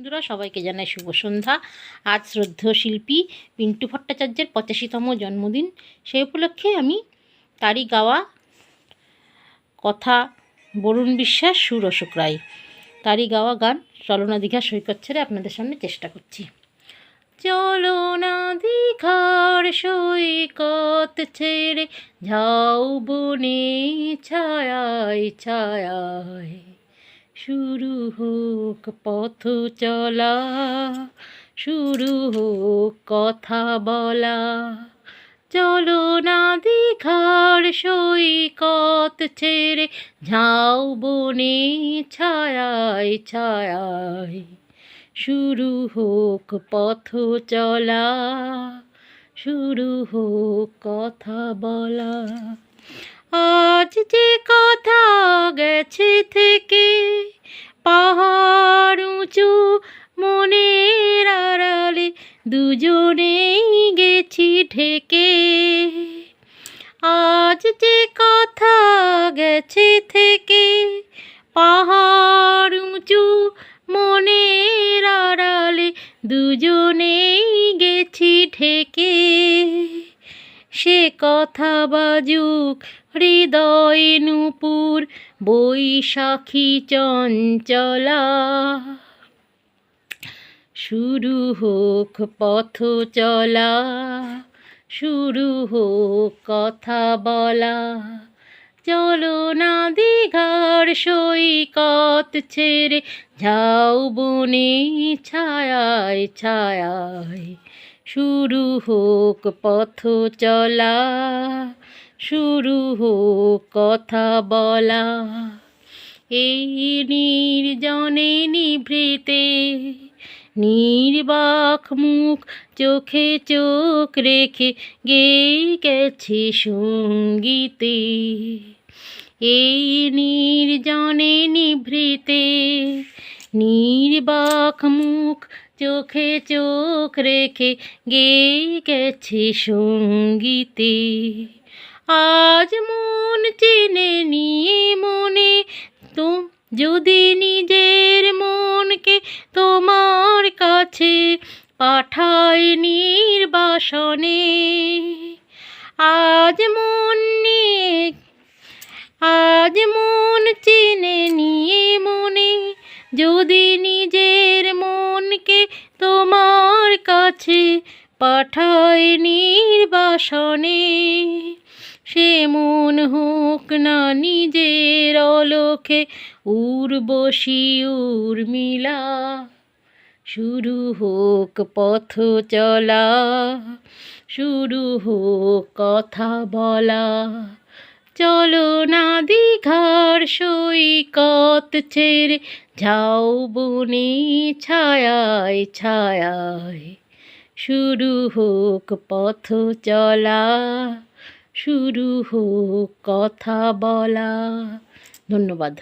বন্ধুরা, সবাইকে জানাই শুভ সন্ধ্যা। আজ শ্রদ্ধেয় শিল্পী পিন্টু ভট্টাচার্যের পঁচাশিতম জন্মদিন। সেই উপলক্ষে আমি তারই গাওয়া কথা বরুণ বিশ্বাস সুর অশোক রায় তারই গাওয়া গান চলনা দীঘা সৈকত ছেড়ে আপনাদের সামনে চেষ্টা করছি। চলনা দীঘার সৈকত ছেড়ে যাও বনে ছায়ায় ছায়ায়। শুরু হোক পথ চলা, শুরু হোক কথা বলা। চলো না দীঘার সৈকত ছেড়ে ঝাও বনে ছায়ায় ছায়ায়। শুরু হোক পথ চলা, শুরু হোক কথা বলা। আজ যে কথা গেছে থেকে পাহাড় উঁচু মনের আড়ালে দুজনেই গেছি ঢেকে। আজ যে কথা গেছে থেকে পাহাড় উঁচু মনের আড়ালে দুজনেই গেছি ঢেকে। সে কথা বাজুক, হৃদয় নূপুর, বৈশাখী চঞ্চলা। শুরু হোক পথ চলা, শুরু হোক কথা বলা। চলো না দীঘার সৈকত ছেড়ে, যাও বনে ছায়ায় ছায়ায়। শুরু হোক পথ চলা, শুরু হোক কথা বলা। এই নির্জনে নিভৃতে নির্বাক মুখ চোখে চোখ রেখে গে গেছি সঙ্গীতে। এই নির্জনে নিভৃতে নির্বাক মুখ চোখে চোখ রেখে গে গেছি সঙ্গীতে। আজ মন চেনে নিয়ে মনে তো যদি নিজের মনকে তোমার কাছে পাঠায় নির্বাসনে। আজ মন নিয়ে, আজ মন চেনে নিয়ে মনে, যদি নিজের পাঠায় নির্বাসনে। সে মন হোক না নিজের অলোকে উর্বশী উর্মিলা শুরু হোক পথ চলা, শুরু হোক কথা বলা। চলো না দীঘার সৈকত ছেড়ে, যাও বনে ছায়ায় ছায়ায়। শুরু হোক পথ চলা শুরু হোক কথা বলা। ধন্যবাদ।